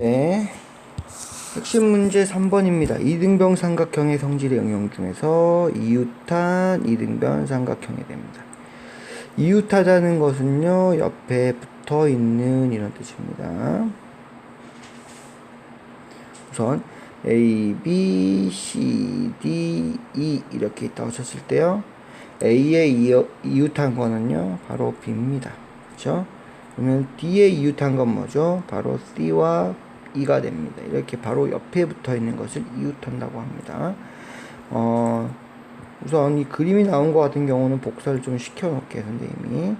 네. 핵심 문제 3번입니다. 이등변 삼각형의 성질의 응용 중에서 이웃한 이등변 삼각형이 됩니다. 이웃하다는 것은요, 옆에 붙어 있는 이런 뜻입니다. 우선 A, B, C, D, E 이렇게 있다고 쳤을 때요. 이어, 이웃한 거는요, 바로 B입니다. 그렇죠? 그러면 D에 이웃한 건 뭐죠? 바로 C와 E가 됩니다. 이렇게 바로 옆에 붙어 있는 것을 이웃한다고 합니다. 어, 우선 이 그림이 나온 것 같은 경우는 복사를 좀 시켜놓을게요, 선생님이.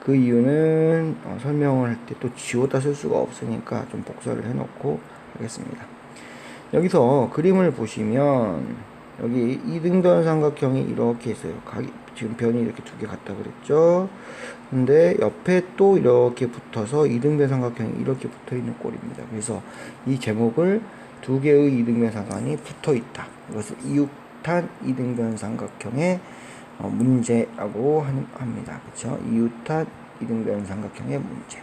그 이유는 어, 설명을 할 때 또 지웠다 쓸 수가 없으니까 좀 복사를 해놓고 하겠습니다. 여기서 그림을 보시면 여기 이등변 삼각형이 이렇게 있어요. 지금 변이 이렇게 두 개 같다 그랬죠. 근데 옆에 또 이렇게 붙어서 이등변 삼각형이 이렇게 붙어 있는 꼴입니다. 그래서 이 제목을 두 개의 이등변 삼각형이 붙어 있다. 이것을 이웃한 이등변 삼각형의 어, 문제라고 합니다. 그렇죠? 이웃한 이등변 삼각형의 문제.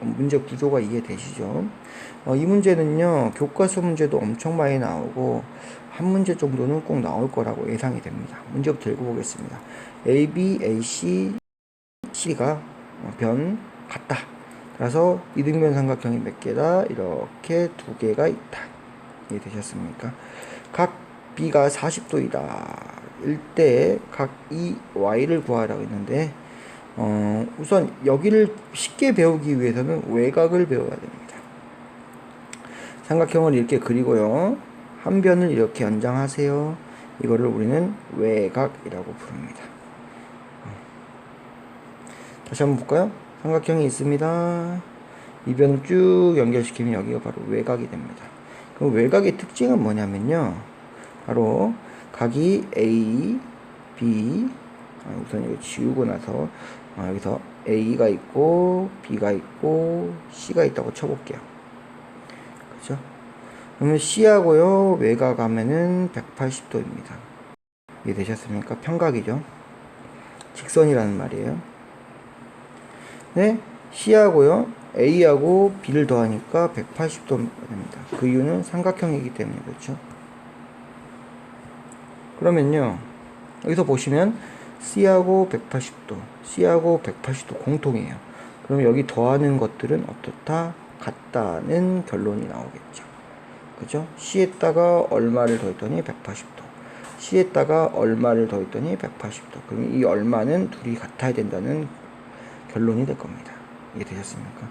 문제 구조가 이해되시죠? 어, 이 문제는요, 교과서 문제도 엄청 많이 나오고, 한 문제 정도는 꼭 나올 거라고 예상이 됩니다. 문제부터 읽어보겠습니다. A, B, A, C, C가 어, 변 같다. 그래서 이등변 삼각형이 몇 개다? 이렇게 두 개가 있다. 이해되셨습니까? 각 B가 40도이다. 일때 각 E, Y를 구하라고 했는데, 어, 우선 여기를 쉽게 배우기 위해서는 외곽을 배워야 됩니다. 삼각형을 이렇게 그리고요. 한 변을 이렇게 연장하세요. 이거를 우리는 외곽이라고 부릅니다. 다시 한번 볼까요? 삼각형이 있습니다. 이 변을 쭉 연결시키면 여기가 바로 외곽이 됩니다. 그럼 외곽의 특징은 뭐냐면요. 바로 각이 A, B, 아, 우선 이거 지우고 나서 아, 여기서 A가 있고 B가 있고 C가 있다고 쳐볼게요. 그죠? 그러면 C하고요 외곽 하면은 180도입니다. 이해되셨습니까? 평각이죠. 직선이라는 말이에요. 네, C하고요 A하고 B를 더하니까 180도가 됩니다. 그 이유는 삼각형이기 때문에 그렇죠. 그러면요 여기서 보시면 C하고 180도, C하고 180도 공통이에요. 그럼 여기 더하는 것들은 어떻다? 같다는 결론이 나오겠죠. 그죠? C에다가 얼마를 더했더니 180도. C에다가 얼마를 더했더니 180도. 그럼 이 얼마는 둘이 같아야 된다는 결론이 될 겁니다. 이해되셨습니까?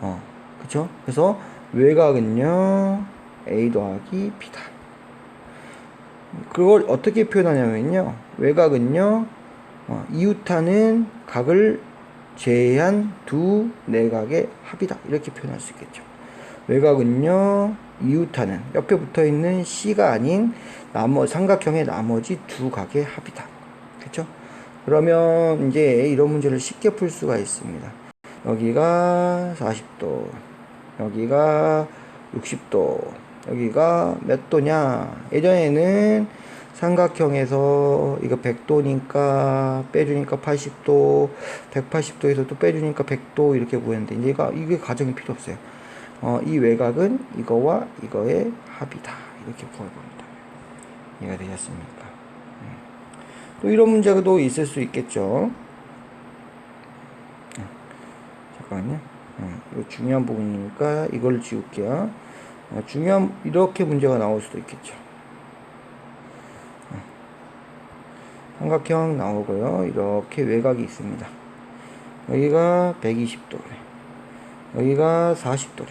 어, 그죠? 그래서 외곽은요, A 더하기 B다. 그걸 어떻게 표현하냐면요. 외곽은요, 어, 이웃하는 각을 제한 두 내각의 합이다. 이렇게 표현할 수 있겠죠. 외곽은요, 이웃하는 옆에 붙어 있는 C가 아닌 나머 삼각형의 나머지 두 각의 합이다. 그렇죠? 그러면 이제 이런 문제를 쉽게 풀 수가 있습니다. 여기가 40도, 여기가 60도, 여기가 몇 도냐? 예전에는 삼각형에서 이거 100도니까 빼주니까 80도, 180도에서 또 빼주니까 100도 이렇게 구했는데 이제 이거 이게 가정이 필요 없어요. 어, 이 외곽은 이거와 이거의 합이다. 이렇게 구해봅니다. 이해가 되셨습니까? 음. 또 이런 문제도 있을 수 있겠죠. 음, 잠깐만요. 음, 이거 중요한 부분이니까 이걸 지울게요. 어, 중요한 이렇게 문제가 나올 수도 있겠죠. 삼각형 나오고요. 이렇게 외곽이 있습니다. 여기가 120도래. 여기가 40도래.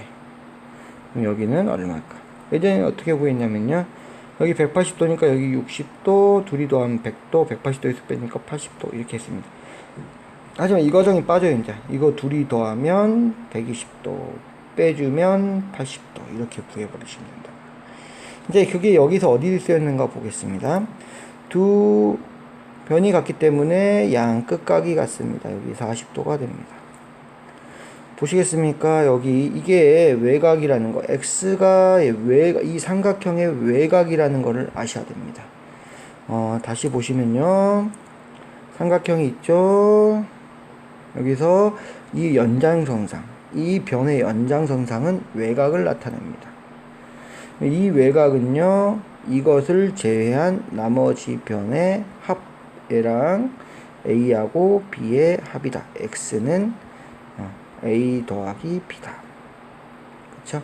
그럼 여기는 얼마일까? 예전에 어떻게 구했냐면요. 여기 180도니까 여기 60도, 둘이 더하면 100도, 180도에서 빼니까 80도 이렇게 했습니다. 하지만 이 과정이 빠져요, 이제. 이거 둘이 더하면 120도, 빼주면 80도 이렇게 구해버리시면 된다. 이제 그게 여기서 어디 쓰였는가 보겠습니다. 두 변이 같기 때문에 양 끝각이 같습니다. 여기 40도가 됩니다. 보시겠습니까? 여기 이게 외곽이라는 거, x가 외, 이 삼각형의 외곽이라는 거를 아셔야 됩니다. 어, 다시 보시면요. 삼각형이 있죠. 여기서 이 연장선상, 이 변의 연장선상은 외곽을 나타냅니다. 이 외곽은요, 이것을 제외한 나머지 변의 합, 얘랑 A하고 B의 합이다. X는 어, A 더하기 B다. 그쵸?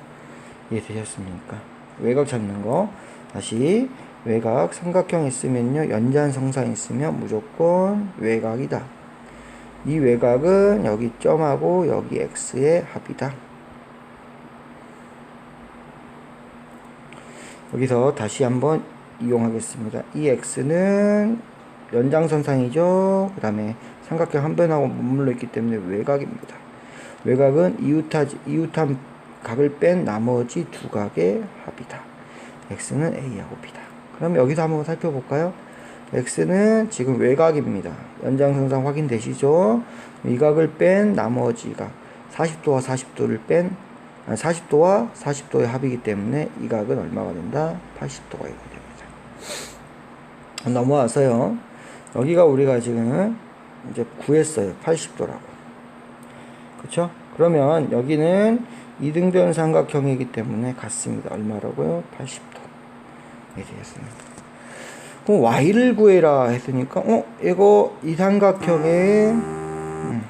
이해되셨습니까? 외곽 찾는 거. 다시, 외곽 삼각형 있으면요, 연장 성상 있으면 무조건 외곽이다. 이 외곽은 여기 점하고 여기 x의 합이다. 여기서 다시 한번 이용하겠습니다. 이 x는 연장선상이죠. 그 다음에 삼각형 한 변하고 머물러 있기 때문에 외곽입니다. 외곽은 이웃하, 이웃한 각을 뺀 나머지 두 각의 합이다. x는 a하고 b다. 그럼 여기서 한번 살펴볼까요? x는 지금 외곽입니다. 연장선상 확인되시죠? 이 각을 뺀 나머지가 40도와 40도를 뺀 40도와 40도의 합이기 때문에 이 각은 얼마가 된다? 80도가 됩니다. 넘어와서요. 여기가 우리가 지금 이제 구했어요. 80도라고. 그쵸? 그러면 여기는 이등변 삼각형이기 때문에 같습니다. 얼마라고요? 80도. 이렇게 되겠습니다. 그럼 y를 구해라 했으니까 어 이거 이 삼각형의 음.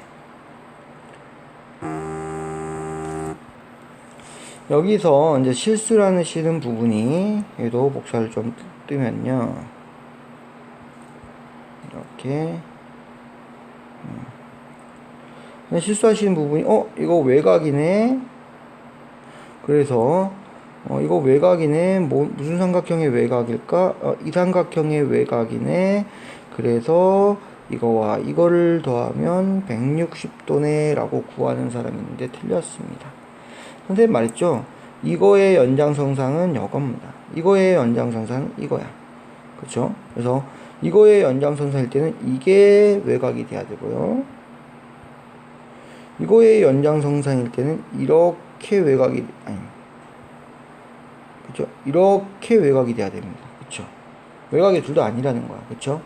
여기서 이제 실수라는 실은 부분이 얘도 복사를 좀 뜨면요 이렇게 음. 실수하시는 부분이 어 이거 외곽이네 그래서 어, 이거 외곽이네. 뭐, 무슨 삼각형의 외곽일까? 어, 이 삼각형의 외곽이네. 그래서 이거와 이거를 더하면 160도네. 라고 구하는 사람이 있는데 틀렸습니다. 선생님 말했죠? 이거의 연장성상은 이겁니다. 이거의 연장성상은 이거야. 그쵸? 그래서 이거의 연장선상일 때는 이게 외곽이 돼야 되고요. 이거의 연장성상일 때는 이렇게 외곽이, 아니, 그죠? 이렇게 외곽이 돼야 됩니다. 그쵸? 외곽이 둘 다 아니라는 거야. 그쵸?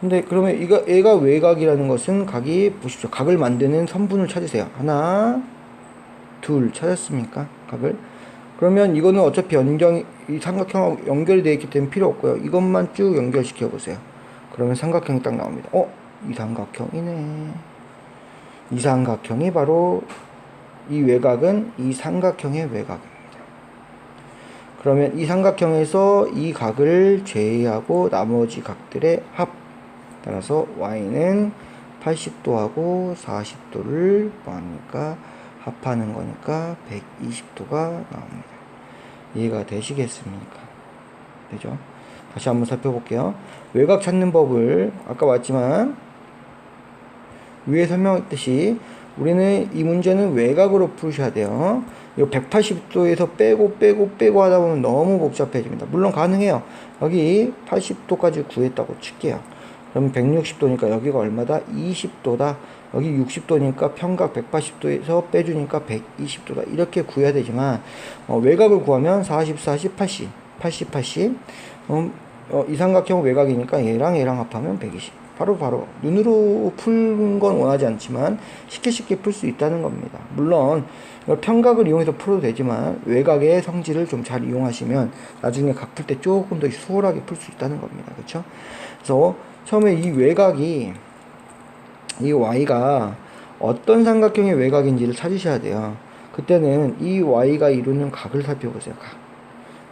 근데 그러면 이거, 얘가 외곽이라는 것은 각이, 보십시오. 각을 만드는 선분을 찾으세요. 하나, 둘, 찾았습니까? 각을. 그러면 이거는 어차피 연경, 이 삼각형하고 연결이 되어 있기 때문에 필요 없고요. 이것만 쭉 연결시켜 보세요. 그러면 삼각형이 딱 나옵니다. 어? 이 삼각형이네. 이 삼각형이 바로 이 외곽은 이 삼각형의 외곽이에요. 그러면 이 삼각형에서 이 각을 제외하고 나머지 각들의 합 따라서 y는 80도하고 40도를 뭐합니까 합하는 거니까 120도가 나옵니다. 이해가 되시겠습니까? 되죠? 다시 한번 살펴볼게요. 외곽 찾는 법을 아까 봤지만 위에 설명했듯이 우리는 이 문제는 외곽으로 푸셔야 돼요. 이거 180도에서 빼고 빼고 빼고 하다 보면 너무 복잡해집니다. 물론 가능해요. 여기 80도까지 구했다고 칠게요. 그럼 160도니까 여기가 얼마다? 20도다. 여기 60도니까 평각 180도에서 빼주니까 120도다. 이렇게 구해야 되지만 어, 외곽을 구하면 40, 40, 80, 80, 80. 음, 어, 이 삼각형 외곽이니까 얘랑 얘랑 합하면 120. 바로 바로 눈으로 푸는 건 원하지 않지만 쉽게 쉽게 풀 수 있다는 겁니다. 물론 평각을 이용해서 풀어도 되지만 외곽의 성질을 좀 잘 이용하시면 나중에 각 풀 때 조금 더 수월하게 풀 수 있다는 겁니다. 그렇죠? 그래서 처음에 이 외곽이 이 y가 어떤 삼각형의 외곽인지를 찾으셔야 돼요. 그때는 이 y가 이루는 각을 살펴보세요. 각.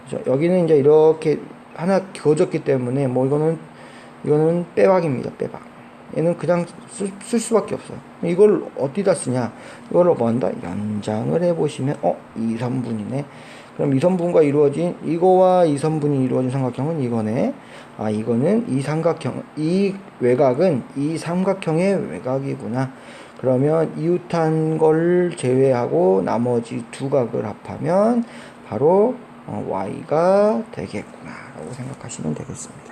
그렇죠? 여기는 이제 이렇게 하나 그어졌기 때문에 뭐 이거는 이거는 빼박입니다. 빼박. 얘는 그냥 쓸, 쓸 수밖에 없어요. 이걸 어디다 쓰냐? 이걸 뭐 한다? 연장을 해보시면, 어, 2, 3분이네. 그럼 2, 3분과 이루어진, 이거와 2, 3분이 이루어진 삼각형은 이거네. 아, 이거는 이 삼각형, 이 외곽은 이 삼각형의 외곽이구나. 그러면 이웃한 걸 제외하고 나머지 두 각을 합하면 바로 어, y가 되겠구나. 라고 생각하시면 되겠습니다.